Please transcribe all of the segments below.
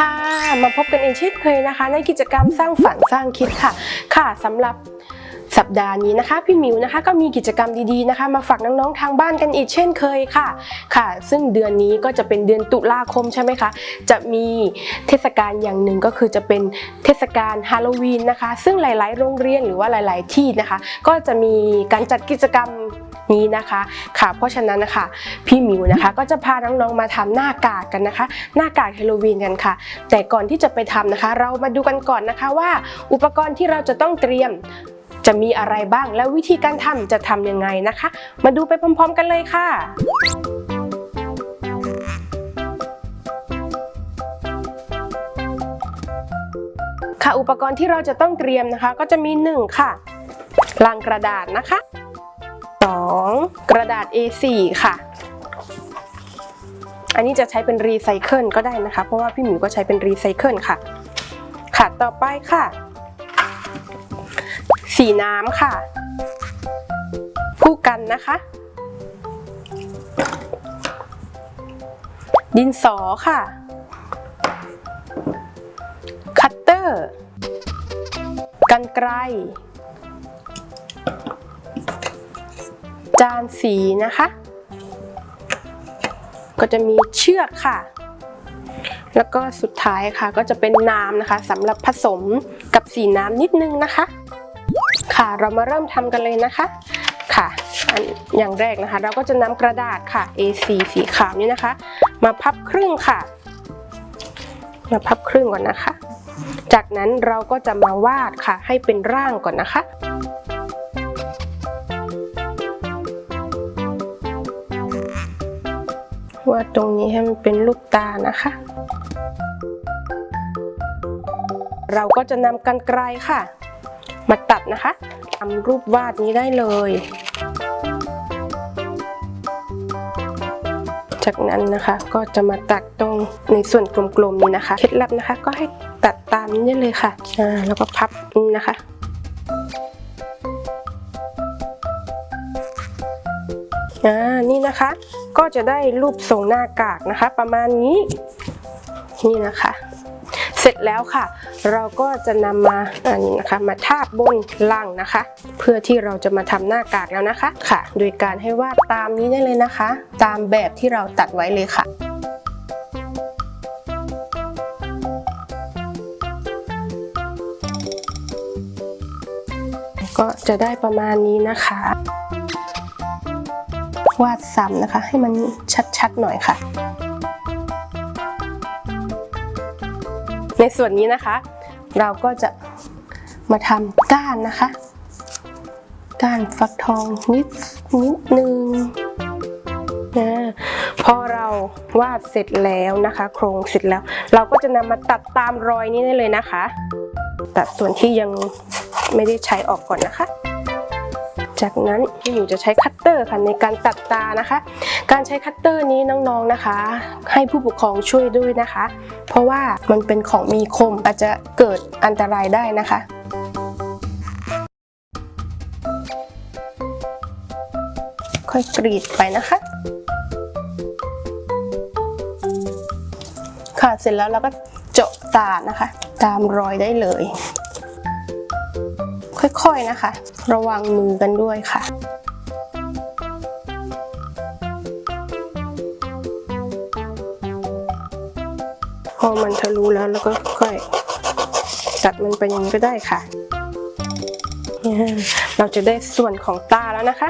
ค่ะ มาพบกันอีกเช่นเคยนะคะ ในกิจกรรมสร้างฝันสร้างคิดค่ะ ค่ะสำหรับสัปดาห์นี้นะคะ พี่มิวนะคะก็มีกิจกรรมดีๆนะคะ มาฝากน้องๆทางบ้านกันอีกเช่นเคยค่ะ ค่ะ ซึ่งเดือนนี้ก็จะเป็นเดือนตุลาคมใช่ไหมคะ จะมีเทศกาลอย่างหนึ่งก็คือจะเป็นเทศกาลฮาโลวีนนะคะ ซึ่งหลายๆ โรงเรียนหรือว่าหลาย ๆ ที่นะคะ ก็จะมีการจัดกิจกรรม นี้นะคะค่ะ เพราะฉะนั้นนะคะพี่หมิวนะคะ ก็จะพาน้องๆมาทำหน้ากากกันนะคะ หน้ากากฮโลวีนกันค่ะ แต่ก่อนที่จะไปทำนะคะ เรามาดูกันก่อนนะคะว่าอุปกรณ์ที่เราจะต้องเตรียมจะมีอะไรบ้างและวิธีการทำจะทำยังไงนะคะ มาดูไปพร้อม ๆ กันเลยค่ะค่ะอุปกรณ์ที่เราจะต้องเตรียมนะคะ ก็จะมี 1 ค่ะ ลังกระดาษนะคะ 2. กระดาษ A4 ค่ะ อันนี้จะใช้เป็นรีไซเคิลก็ได้นะคะ เพราะว่าพี่หมิวก็ใช้เป็นรีไซเคิลค่ะ ค่ะ ต่อไปค่ะ สีน้ำค่ะผู้กันนะคะ ดินสอค่ะ คัตเตอร์ กันไกร จานสีนะคะ ก็จะมีเชือกค่ะ แล้วก็สุดท้ายค่ะก็จะเป็นน้ำนะคะสำหรับผสมกับสีน้ำนิดนึงนะคะ ค่ะเรามาเริ่มทำกันเลยนะคะค่ะอันอย่างแรกนะคะ เราก็จะนำกระดาษค่ะ A4 สีขาวนี้นะคะ มาพับครึ่งค่ะ มาพับครึ่งก่อนนะคะ จากนั้นเราก็จะมาวาดค่ะ ให้เป็นร่างก่อนนะคะ ดตรงนี้ให้มันเป็นลูกตานะคะ เราก็จะนำกันไกลค่ะ มาตัดนะคะทำรูปวาดนี้ได้เลย จากนั้นนะคะก็จะมาตัดตรงในส่วนกลมๆนี้นะคะ เคล็ดลับนะคะ ก็ให้ตัดตามนี้เลยค่ะอ่าแล้วก็พับนี่นะคะอ่านี่นะคะ ก็จะได้รูปทรงหน้ากากนะคะ ประมาณนี้นี่นะคะ เสร็จแล้วค่ะ เราก็จะนำมาอันนี้นะคะ มาทาบบนลังนะคะ เพื่อที่เราจะมาทำหน้ากากแล้วนะคะค่ะ โดยการให้วาดตามนี้ได้เลยนะคะ ตามแบบที่เราตัดไว้เลยค่ะก็จะได้ประมาณนี้นะคะ วาดซ้ำนะคะ ให้มันชัดๆหน่อยค่ะ ในส่วนนี้นะคะ เราก็จะมาทำก้านนะคะ ก้านฟักทองนิดนิดนึงนะพอเราวาดเสร็จแล้วนะคะ โครงเสร็จแล้ว เราก็จะนำมาตัดตามรอยนี้ได้เลยนะคะ ตัดส่วนที่ยังไม่ได้ใช้ออกก่อนนะคะ จากนั้นพี่หนูจะใช้คัตเตอร์ค่ะในการตัดตานะคะ การใช้คัตเตอร์นี้น้องๆนะคะ ให้ผู้ปกครองช่วยด้วยนะคะ เพราะว่ามันเป็นของมีคมอาจจะเกิดอันตรายได้นะคะค่อยกรีดไปนะคะ ค่ะเสร็จแล้วเราก็เจาะตานะคะ ตามรอยได้เลย ค่อยๆนะคะ ระวังมือกันด้วยค่ะพอมันทะลุแล้วแล้วก็ค่อยตัดมันไปอย่างนี้ก็ได้ค่ะเนี่ยเราจะได้ส่วนของตาแล้วนะคะ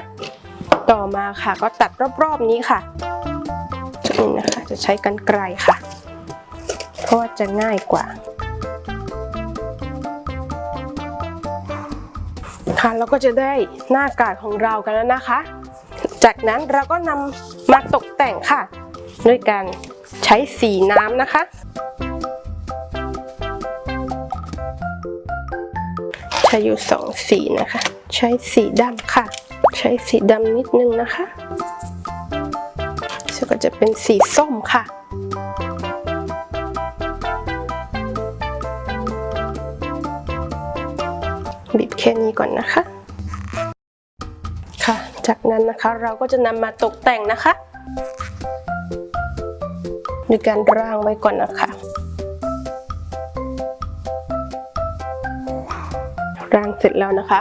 ต่อมาค่ะก็ตัดรอบๆนี้ค่ะจุดนี้นะคะจะใช้กันไกลค่ะ เพราะว่าจะง่ายกว่า ค่ะเราก็จะได้หน้ากากของเรากันแล้วนะคะ จากนั้นเราก็นำมาตกแต่งค่ะ ด้วยการใช้สีน้ำนะคะ ใช้อยู่สองสีนะคะ ใช้สีดำค่ะ ใช้สีดำนิดนึงนะคะแล้วก็จะเป็นสีส้มค่ะ แค่นี้ก่อนนะคะ ค่ะ จากนั้นนะคะเราก็จะนำมาตกแต่งนะคะโดยการร่างไว้ก่อนนะคะร่างเสร็จแล้วนะคะ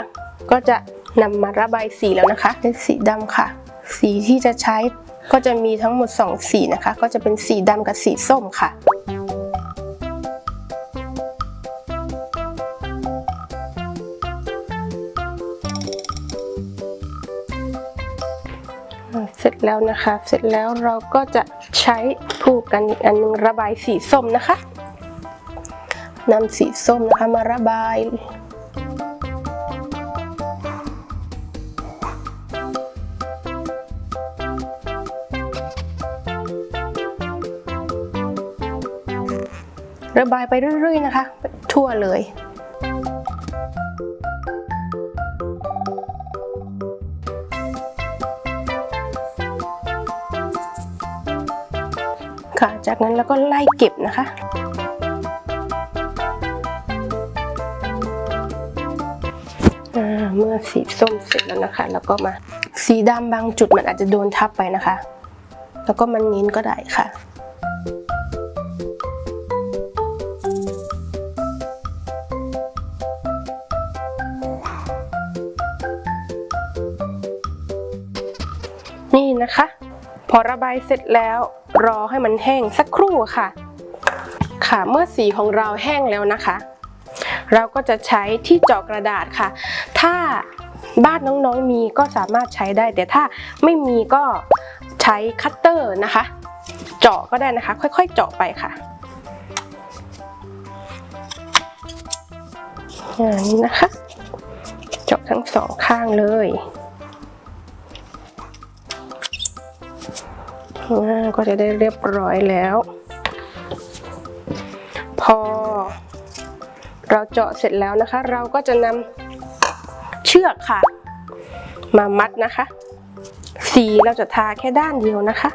ก็จะนำมาระบายสีแล้วนะคะเป็นสีดำค่ะ สีที่จะใช้ก็จะมีทั้งหมด 2 สีนะคะ ก็จะเป็นสีดำกับสีส้มค่ะ แล้วนะคะ เสร็จแล้วเราก็จะใช้ผูกกันอีกอันหนึงระบายสีส้มนะคะนำสีส้มนะคะมาระบายระบายไปเรื่อยๆนะคะ ทั่วเลย จากนั้นเราก็ไล่เก็บนะคะเมื่อสีส้มเสร็จแล้วนะคะ แล้วก็มาสีดำบางจุดมันอาจจะโดนทับไปนะคะ แล้วก็มันเน้นก็ได้ค่ะนี่นะคะ พอระบายเสร็จแล้ว รอให้มันแห้งสักครู่ค่ะ ค่ะเมื่อสีของเราแห้งแล้วนะคะ เราก็จะใช้ที่เจาะกระดาษค่ะ ถ้าบ้านน้องๆมีก็สามารถใช้ได้ แต่ถ้าไม่มีก็ใช้คัตเตอร์นะคะ เจาะก็ได้นะคะ ค่อยๆ เจาะไปค่ะอย่างนี้นะคะ เจาะทั้งสองข้างเลย ก็จะได้เรียบร้อยแล้ว พอ เราเจาะเสร็จแล้วนะคะ เราก็จะนำเชือกค่ะ มามัดนะคะ สีเราจะทาแค่ด้านเดียวนะคะ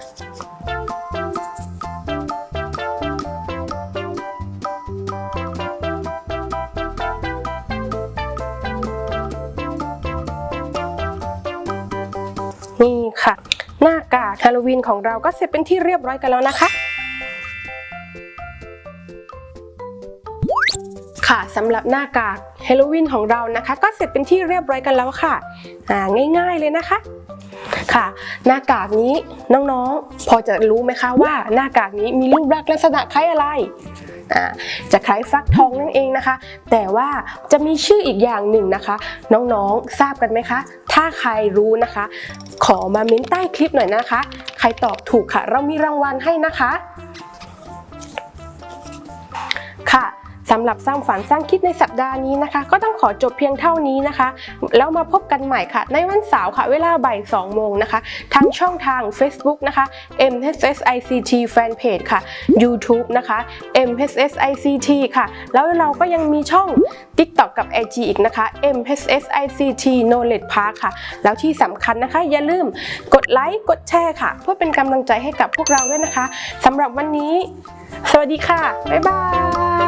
ฮาโลวีนของเราก็เสร็จเป็นที่เรียบร้อยกันแล้วนะคะ ค่ะสำหรับหน้ากากฮาโลวีนของเรานะคะ ก็เสร็จเป็นที่เรียบร้อยกันแล้วค่ะอ่าง่าย ๆเลยนะคะ ค่ะ หน้ากากนี้น้องๆ พอจะรู้ไหมคะว่าหน้ากากนี้มีรูปลักษณ์ลักษณะคล้ายอะไรจะคล้ายฟักทองนั่นเองนะคะ แต่ว่าจะมีชื่ออีกอย่างหนึ่งนะคะ น้องๆทราบกันไหมคะ ถ้าใครรู้นะคะ ขอมาเม้นใต้คลิปหน่อยนะคะ ใครตอบถูกค่ะ เรามีรางวัลให้นะคะค่ะำหรับสร้างฝันสร้างคิดในสัปดาห์นี้นะคะ ก็ต้องขอจบเพียงเท่านี้นะคะ แล้วมาพบกันใหม่ค่ะ ในวันเสาร์ค่ะ เวลาบ่าย2โมงนะคะทางช่องทาง Facebook นะคะ MHSICT Fanpage ค่ะ YouTube นะคะ MHSICT ค่ะ แล้วเราก็ยังมีช่อง TikTok กับ IG อีกนะคะ MHSICT Knowledge Park ค่ะ แล้วที่สำคัญนะคะ อย่าลืมกดไลค์กดแชร์ค่ะ เพื่อเป็นกำลังใจให้กับพวกเราด้วยนะคะสำหรับวันนี้ สวัสดีค่ะ บ๊ายบาย